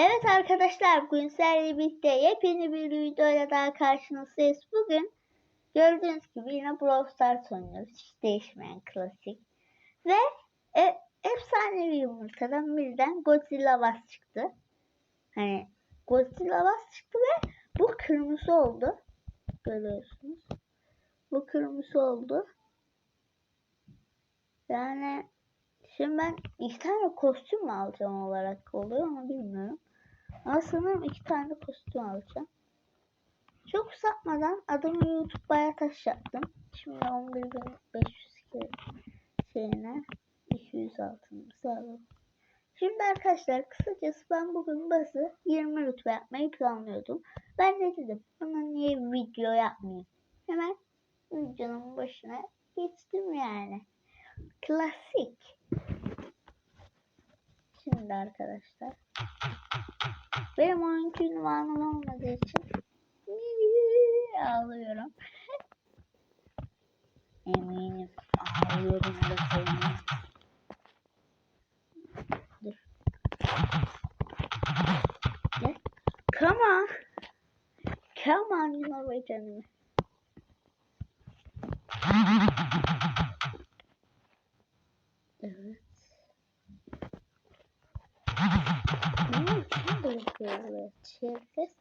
Evet arkadaşlar bugün sizlerle birlikte yepyeni bir videoyla daha karşınızdayız. Bugün gördüğünüz gibi yine Brawl Stars oynuyoruz. Hiç değişmeyen klasik. Ve e, efsanevi yumurtadan birden Godzilla Bass çıktı. Hani Godzilla Bass çıktı ve bu kırmızı oldu. Görüyorsunuz. Bu kırmızı oldu. Yani Şimdi ben iki tane kostüm mü alacağım olarak oluyor ama bilmiyorum. Ama sanırım iki tane kostüm alacağım. Çok sapmadan adımı YouTube'a taş yaptım. Şimdi 11.500 şeyine 200 altınımızı alalım. Şimdi arkadaşlar kısacası ben bugün bazı 20 rütbe yapmayı planlıyordum. Ben de dedim bunu niye video yapmayayım. Hemen videonun başına geçtim yani. Klasik. Şimdi arkadaşlar. Benim oyuncu ünvanım olmadığı için ağlıyorum. Eminim ağlıyorum da söyleyeyim. Dur. Gel. Come on. Come on Yunus canım. Evet. Bırakıyor Çevres.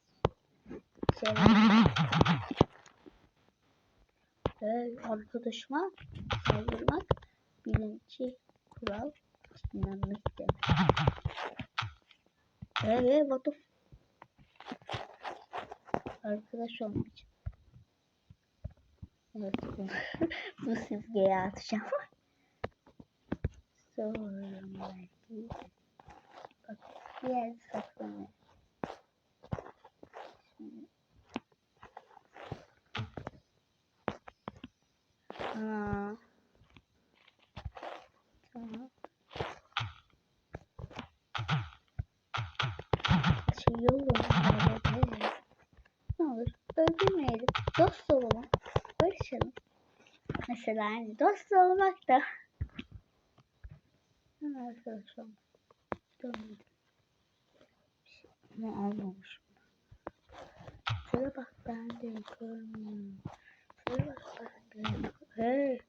Çevres. Hey, arkadaşıma saldırmak bilinci kural dinlenmek demek. Hey, what the Arkadaş için. Evet, bu, bu simgeyi atacağım. Sonra bak yerde saklanıyor. Aa. Tamam. Şey yok Ne olur öldürmeyelim. Dost olalım. Barışalım. Mesela hani dost olmak da Hemen arkadaşlar. Dönmedim. Bir şey almamışım. Şöyle bak ben de görmüyorum. Şöyle bak ben de Hey.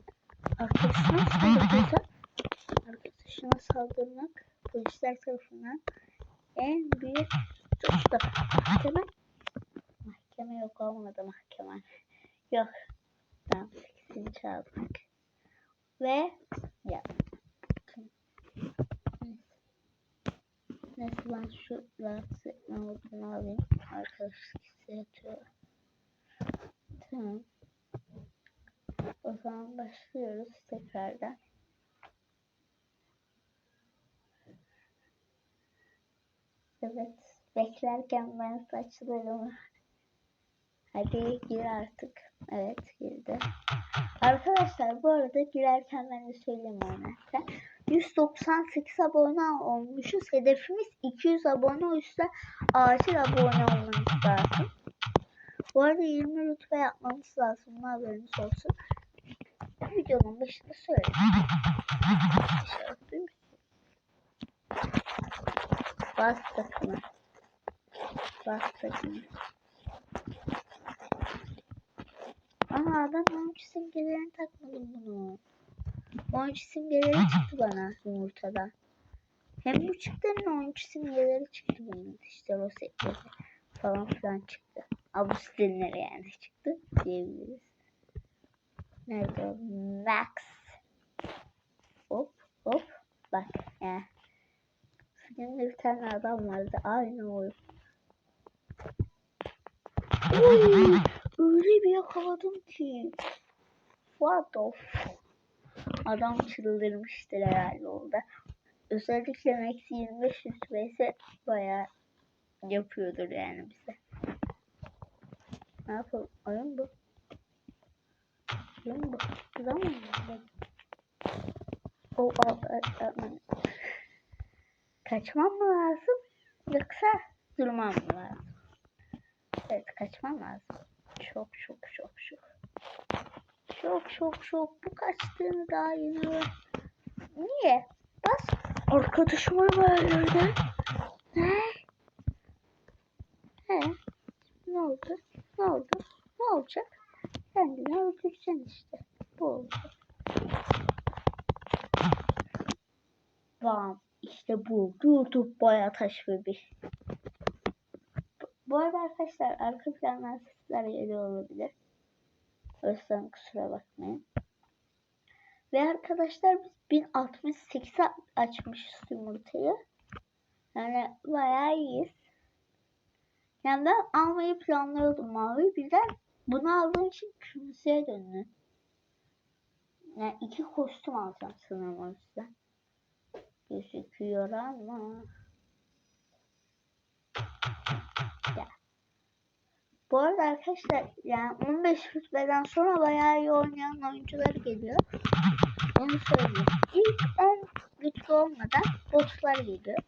Arkadaşına saldırmak polisler tarafından en büyük suçta. Mahkeme mahkeme yok olmadı mahkeme. Yok. Tamam. Sekizini çaldık. Ve ya Neyse ben şu rahatsız etme modunu alayım. Arkadaşlık hissediyor. Tamam. O zaman başlıyoruz tekrardan. Evet. Beklerken ben saçlarımı Hadi gir artık. Evet girdi. Arkadaşlar bu arada girerken ben de söyleyeyim oynarken. 198 abone olmuşuz. Hedefimiz 200 abone olursa acil abone olmanız lazım. Bu arada 20 rütbe yapmamız lazım. Bunun haberiniz olsun. Videonun başında söyledim. Bas takımı. Bas takımı. Aa ben oyuncu simgelerini takmadım bunu. Oyuncu simgeleri çıktı bana yumurtada. Hem bu çıktı hem de oyuncu simgeleri çıktı bunun. İşte rosetleri falan filan çıktı. Abustinleri yani çıktı diyebiliriz. Nerede? Max. Hop hop. Bak ya. Filmde bir tane adam vardı. Aynı oyun. Uy, öyle bir yakaladım ki. What the? Adam çıldırmıştır herhalde orada. Özellikle Max 25 rütbeyse bayağı yapıyordur yani bize. Ne yapalım? Oyun bu. Oyun bu. Zaman mı? O, aman. Kaçmam mı lazım? Yoksa durmam mı lazım? Evet kaçmam lazım. Çok çok çok çok. Çok çok çok. Bu kaçtığını daha yeni Niye? Bas. Arkadaşım var öyle. Ne? oldu? Ne oldu? Ne olacak? Kendini öldüreceksin işte. Bu olacak. Bam. İşte bu. YouTube baya taş bir. Bu arada arkadaşlar arka plandan sesler geliyor olabilir. O yüzden kusura bakmayın. Ve arkadaşlar biz 1068 açmışız yumurtayı. Yani bayağı iyiyiz. Yani ben almayı planlıyordum mavi. Birden bunu aldığım için kırmızıya döndü. Yani iki kostüm alacağım sanırım o yüzden. Gözüküyor ama. Ya. Bu arada arkadaşlar yani 15 rütbeden sonra bayağı iyi oynayan oyuncular geliyor. Onu söyleyeyim. İlk 10 rütbe olmadan botlar geliyor.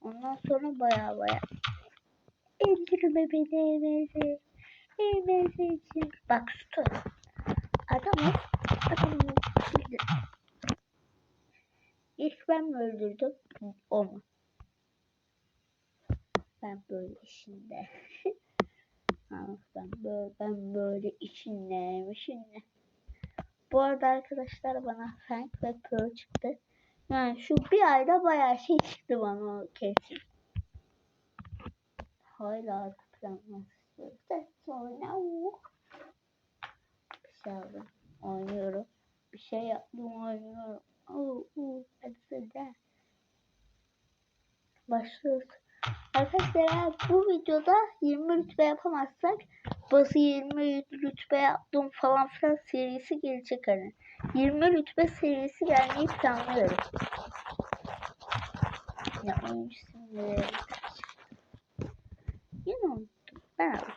Ondan sonra baya baya Eldirme beni emezi. Emezi için. Bak stu. Adamı adamı bildim. İlk ben mi öldürdüm? O mu? Ben böyle işinde. Ben böyle, ben böyle içinde içinde. Bu arada arkadaşlar bana Frank ve Pearl çıktı. Yani şu bir ayda bayağı şey çıktı bana o kesin. Hala arka planlar istiyoruz da sonra bir şey aldım. Oynuyorum. Bir şey yaptım oynuyorum. Oo, oo, hadi söyle. Başlıyoruz. Arkadaşlar bu videoda 20 rütbe yapamazsak bazı 20 rütbe yaptım falan filan serisi gelecek hani. 20 rütbe serisi gelmeyi planlıyorum. Ya isimleri. Yine unuttum. Ben aldım.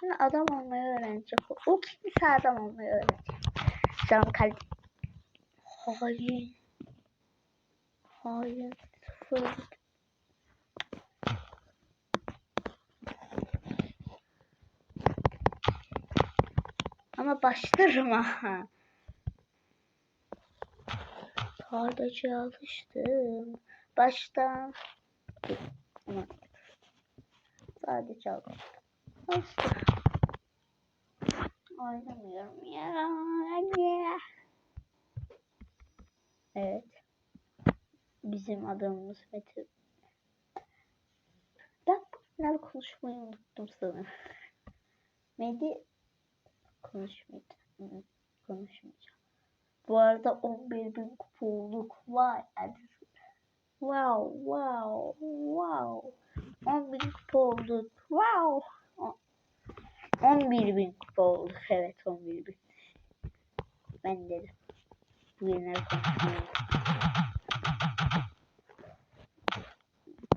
Şimdi adam olmayı öğrenecek. O, kimse adam olmayı öğrenecek. Canım kalbim. Hayır. Hayır. Sıfır. Ama başlarım ha. Sadece alıştım. Baştan. Sadece alıştım. Alıştım. Oynamıyorum ya. Anne. Evet. Bizim adamımız Mete. Ben bunları konuşmayı unuttum sanırım. Medi konuşmayacağım. Konuşmayacağım. Bu arada 11 bin kupa olduk. Vay. Wow, wow, wow. 10 bin kupa olduk. Wow. 11 bin kupa olduk. Evet 11 bin. Ben dedim. Bu yeniler konuşmayı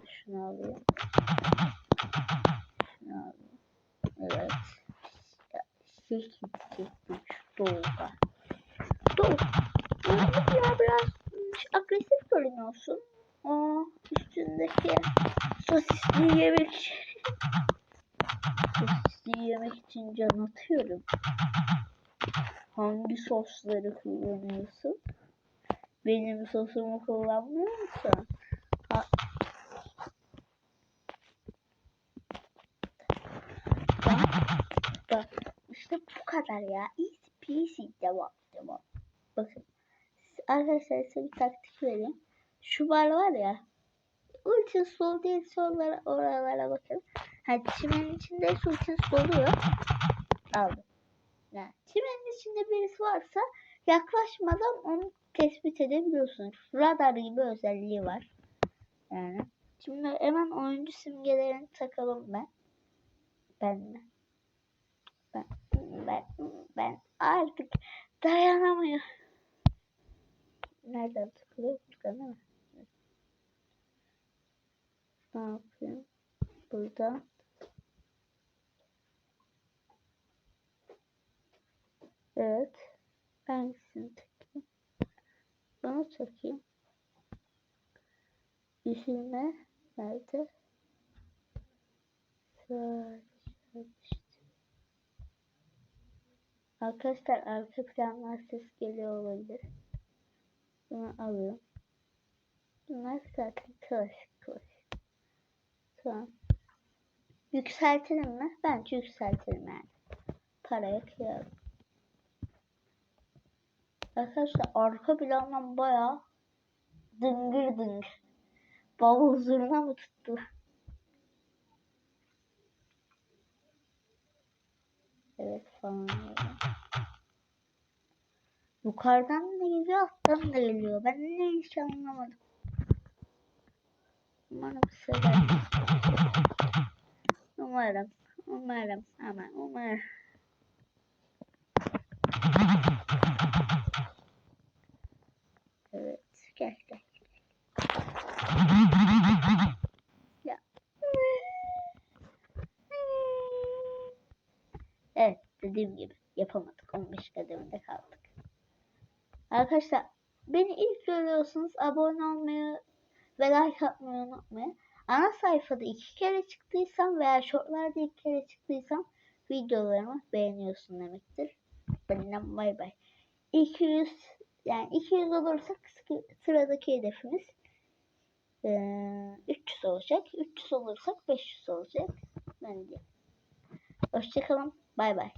Şunu alayım. Şunu alayım. Evet. Şey gidecektim şu doğuda. Üstündeki sosisli yemek. sosisli yemek için can atıyorum. Hangi sosları kullanıyorsun? Benim sosumu kullanmıyor musun? Ha. Bak, işte bu kadar ya. Easy peasy devam devam. Bakın. Arkadaşlar size bir taktik vereyim. Şu bar var ya. Ultin sol değil sollara oralara bakın. Ha çimenin içinde ultin doluyor. Aldım. Yani çimenin içinde birisi varsa yaklaşmadan onu tespit edebiliyorsunuz. Radar gibi özelliği var. Yani. Şimdi hemen oyuncu simgelerini takalım ben. Ben mi? Ben, ben, ben artık dayanamıyorum. Nereden tıklıyor? Buradan değil mi? Ne yapayım? Burada. Evet. Hangisini takayım? Bunu takayım. Üzülme. Nerede? Arkadaşlar arka planlar ses geliyor olabilir. Bunu alıyorum. Bunlar zaten klasik. Tamam. Yükseltelim mi? Bence yükseltelim yani. Paraya kıyalım. Arkadaşlar arka plandan bayağı dıngır dıngır. Bavul zurna mı tuttu? Evet falan. Yukarıdan da geliyor alttan da geliyor. Ben ne hiç anlamadım. Umarım sever. Umarım. Umarım. Ama umarım. Evet. Gel gel. Evet dediğim gibi yapamadık. 15 kademede kaldık. Arkadaşlar beni ilk görüyorsunuz abone olmayı ve like atmayı unutmayın. Ana sayfada iki kere çıktıysam veya shortlarda iki kere çıktıysam videolarımı beğeniyorsun demektir. Benden bay bay. 200 yani 200 olursak sı- sıradaki hedefimiz eee, 300 olacak. 300 olursak 500 olacak. Ben de. Hoşçakalın. Bay bay.